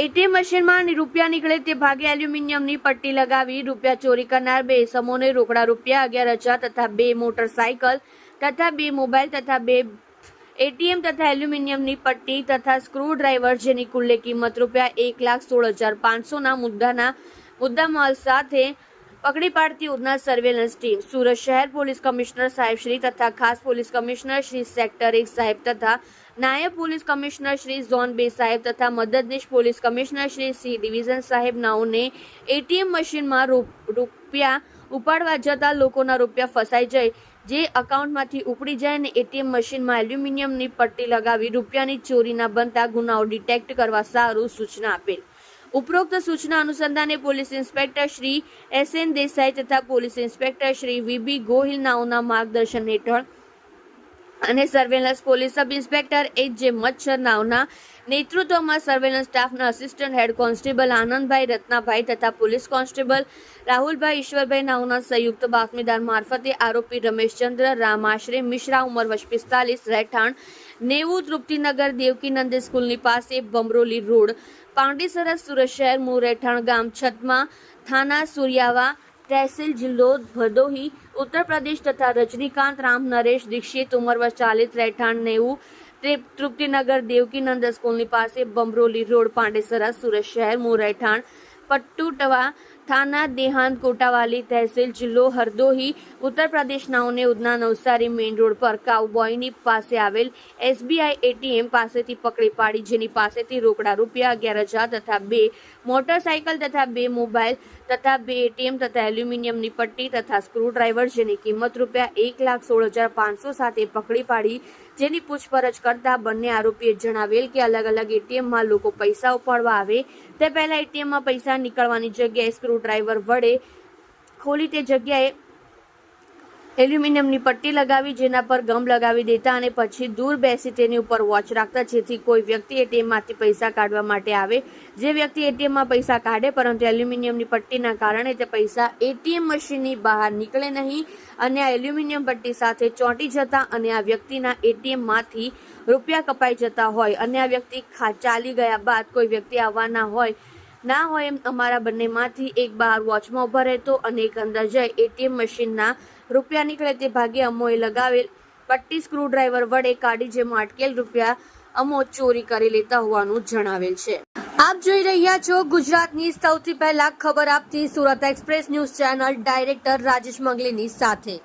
ATM મશીનમાં રૂપિયા નીકળે તે ભાગે એલ્યુમિનિયમની પટ્ટી લગાવી રૂપિયા ચોરી કરનાર બે સમોને રોકડા રૂપિયા અગિયાર હજાર તથા બે મોટરસાયકલ તથા બે મોબાઈલ તથા બે એટીએમ તથા એલ્યુમિનિયમની પટ્ટી તથા સ્ક્રૂ ડ્રાઈવર જેની કુલ્લે કિંમત રૂપિયા એક લાખ સોળ હજાર પાંચસોના મુદ્દાના મુદ્દામાલ સાથે પકડી પાડતી ઉધના સર્વેલન્સ ટીમ સુરત શહેર પોલીસ કમિશનર સાહેબ શ્રી તથા ખાસ પોલીસ કમિશનર શ્રી સેક્ટર એક સાહેબ તથા નાયબ પોલીસ કમિશનર શ્રી ઝોન બે સાહેબ તથા મદદનીશ police commissioner Shri C division સાહેબ નાઓને એટીએમ મશીનમાં રૂપિયા ઉપાડવા જતા લોકોના રૂપિયા ફસાઈ જાય જે અકાઉન્ટમાંથી ઉપડી જાય અને એટીએમ મશીનમાં એલ્યુમિનિયમની પટ્ટી લગાવી રૂપિયાની ચોરીના બનતા ગુનાઓ ડિટેક્ટ કરવા સારું સૂચના આપેલ. ઉપરોક્ત સૂચના અનુસંધાને police inspector Shri S N Desai તથા police inspector Shri V B Gohil નાઓના માર્ગદર્શન હેઠળ અને surveillance police sub inspector H J Machhar નાવના નેતૃત્વમાં સર્વેલન્સ સ્ટાફના assistant head constable Anandbhai Ratnabhai તથા પોલીસ કોન્સ્ટેબલ રાહુલભાઈ ઈશ્વરભાઈ નાવના સંયુક્ત બાતમીદાર મારફતે આરોપી રમેશચંદ્ર રામાશ્રે મિશ્રા, ઉંમર વર્ષ પિસ્તાલીસ, રહેઠાણ, નેવું, તૃપ્તિનગર, દેવકીનંદ સ્કૂલની પાસે બમરોલી રોડ, પાંડીસરસ સુરત શહેર મૂળ રહેઠાણ ગામ છતમાં, થાના, સુરિયાવા તહેસીલ જિલ્લો ભદોહી ઉત્તર પ્રદેશ તથા રજનીકાંત રામ નરેશ દીક્ષિત ઉંમર વર્ષ ચાલીસ રહેઠાણ નેવું તૃપ્તિનગર દેવકીનંદ સ્કૂલની પાસે બમરોલી રોડ પાંડેસરા સુરત શહેર મૂળ રહેઠાણ પટ્ટુટવા થાના દેહાંત કોટાવાલી તહેસીલ જિલ્લો હરદોહી ઉત્તર પ્રદેશના નાઓને ઉધના નવસારી મેઇન રોડ પર કાઉબોયની પાસે આવેલ એસબીઆઈ એટીએમ પાસેથી પકડી પાડી જેની પાસેથી રોકડા રૂપિયા અગિયાર હજાર તથા બે મોટરસાયકલ તથા બે મોબાઈલ તથા બે એટીએમ તથા એલ્યુમિનિયમની પટ્ટી તથા સ્ક્રૂડ્રાઈવર જેની કિંમત રૂપિયા એક લાખ સોળ હજાર પાંચસો સાથે પકડી પાડી જેની પૂછપરછ કરતા બંને આરોપીએ જણાવેલ કે અલગ અલગ એટીએમમાં લોકો પૈસા ઉપાડવા આવે, તે પહેલા એટીએમમાં પૈસા નીકળવાની જગ્યાએ સ્ક્રૂ ડ્રાઈવર વડે ખોલી તે જગ્યાએ એલ્યુમિનિયમની પટ્ટી લગાવી, જેના પર ગમ લગાવી દેતા અને પછી દૂર બેસી તેની ઉપર વોચ રાખતા, જેથી કોઈ વ્યક્તિ એટીએમમાંથી પૈસા કાઢવા માટે આવે. જે વ્યક્તિ એટીએમમાં પૈસા કાઢે, પરંતુ એલ્યુમિનિયમની પટ્ટીના કારણે તે પૈસા એટીએમ મશીનની બહાર નીકળે નહીં અને આ એલ્યુમિનિયમ પટ્ટી સાથે ચોંટી જતા અને આ વ્યક્તિના એટીએમમાંથી રૂપિયા કપાઈ જતા હોય અને આ વ્યક્તિ ચાલી ગયા બાદ કોઈ વ્યક્તિ આવવાના હોય ના હોય એમ અમારા બંનેમાંથી એક બહાર વોચમાં ઊભા રહેતો અને એક અંદર જઈ એટીએમ મશીનના રૂપિયા નીકળે તે ભાગે અમોએ લગાવેલ પટ્ટી સ્ક્રૂ ડ્રાઈવર વડે કાઢી જેમાં અટકેલ રૂપિયા અમો ચોરી કરી લેતા હોવાનું જણાવેલ છે. આપ જોઈ રહ્યા છો ગુજરાતની સૌથી પહેલા ખબર આપતી Surat express news channel director Rajesh મંગલીની સાથે.